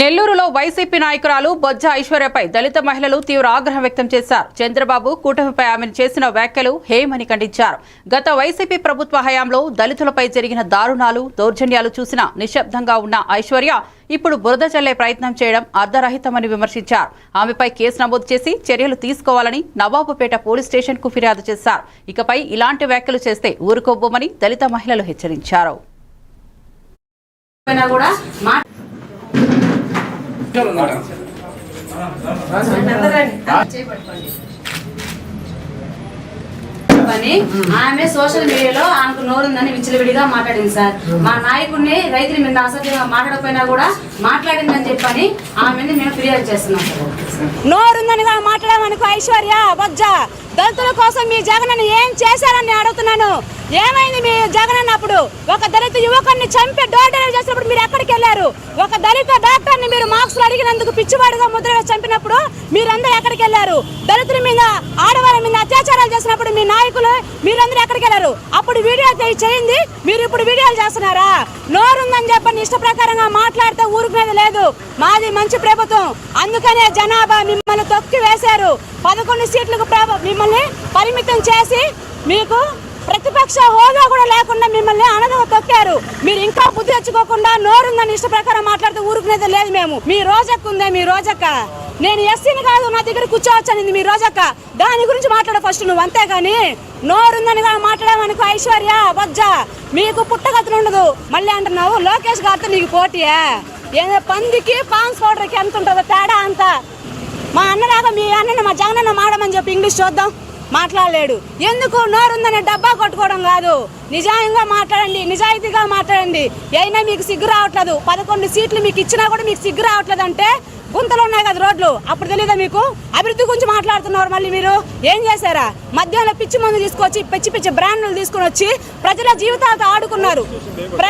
నెల్లూరులో వైసీపీ నాయకురాలు బొజ్జ ఐశ్వర్యపై దళిత మహిళలు తీవ్ర ఆగ్రహం వ్యక్తం చేశారు. చంద్రబాబు కూటమిపై ఆమెను చేసిన వ్యాఖ్యలు హేమని ఖండించారు. గత వైసీపీ ప్రభుత్వ హయాంలో దళితులపై జరిగిన దారుణాలు దౌర్జన్యాలు చూసిన నిశ్శబ్దంగా ఉన్న ఐశ్వర్య ఇప్పుడు బురద చల్లే ప్రయత్నం చేయడం అర్ధరహితమని విమర్శించారు. ఆమెపై కేసు నమోదు చేసి చర్యలు తీసుకోవాలని నవాబుపేట పోలీస్ స్టేషన్కు ఫిర్యాదు చేశారు. ఇకపై ఇలాంటి వ్యాఖ్యలు చేస్తే ఊరుకోబోమని దళిత మహిళలు హెచ్చరించారు. పని ఆమె సోషల్ మీడియాలో ఆమెకు నోరుందని విచ్చలవిడిగా మాట్లాడింది సార్. మా నాయకుడిని రైతుల మీద అసభ్యంగా మాట్లాడకపోయినా కూడా మాట్లాడిందని చెప్పని ఆమె మేము ఫిర్యాదు చేస్తున్నాం. నోరుందని మాట్లాడమనుకో ఐశ్వర్య బొజ్జ దళితుల కోసం మీ జగనన్న ఏం చేశారని అడుగుతున్నాను. ఏమైంది మీ జగన్ అప్పుడు? ఒక దళిత యువకుడిని చంపి డోర్ డెలివరీ చేసినప్పుడు మీరు ఎక్కడికి వెళ్ళారు? ఒక దళిత డాక్టర్ని మీరు మార్క్స్లు అడిగినందుకు పిచ్చివాడుగా ముద్ర చంపినప్పుడు మీరందరూ ఎక్కడికి వెళ్ళారు? దళితుల మీద ఆడ చేసినప్పుడు మీ నాయకులు మీరందరూ ఎక్కడికి వెళ్ళారు. అప్పుడు వీడియో చేయింది. మీరు ఇప్పుడు వీడియోలు చేస్తున్నారా? నోరుందని చెప్పని ఇష్ట ప్రకారంగా మాట్లాడితే ఊరుకునేది లేదు. మాది మంచి ప్రభుత్వం. అందుకనే జనాభా మిమ్మల్ని తొక్కి వేశారు. పదకొండు సీట్లకు మిమ్మల్ని పరిమితం చేసి మీకు ప్రతిపక్ష హోదా కూడా లేకుండా మిమ్మల్ని అనగా తొక్కారు. మీరు ఇంకా బుద్ధి తెచ్చుకోకుండా నోరుందని ఇష్ట ప్రకారం మాట్లాడితే ఊరుకునేది లేదు మేము. మీ రోజక్క ఉందే మీ రోజక్క. నేను ఎస్సీని కాదు నా దగ్గర కూర్చోవచ్చనింది మీ రోజక్క. దాని గురించి మాట్లాడ ఫస్ట్ నువ్వు అంతేగాని నోరుందని కూడా మాట్లాడమనుకో ఐశ్వర్య బొజ్జ మీకు పుట్టగతులు ఉండదు. మళ్ళీ అంటున్నావు లోకేష్ గారితో నీకు పోటీయే ఏదో పందికి పాన్స్ పౌడర్కి ఎంత ఉంటుందో తేడా అంతా. మా అన్నలాగా మీ అన్నను మా జగనన్న మాడమని చెప్పి ఇంగ్లీష్ చూద్దాం. మాట్లాడలేడు. ఎందుకు నోరుందని డబ్బా కొట్టుకోవడం కాదు. నిజాయంగా మాట్లాడండి నిజాయితీగా మాట్లాడండి. అయినా మీకు సిగ్గు రావట్లేదు. పదకొండు సీట్లు మీకు ఇచ్చినా కూడా మీకు సిగ్గు రావట్లేదు అంటే గుంతలు ఉన్నాయి కదా రోడ్లు. అప్పుడు తెలియదా మీకు? అభివృద్ధి గురించి మాట్లాడుతున్నారు మళ్ళీ మీరు. ఏం చేశారా? మధ్యాహ్నం పిచ్చి మందు తీసుకొచ్చి పిచ్చి పిచ్చి బ్రాండ్లు తీసుకొని వచ్చి ప్రజల జీవితాలతో ఆడుకున్నారు.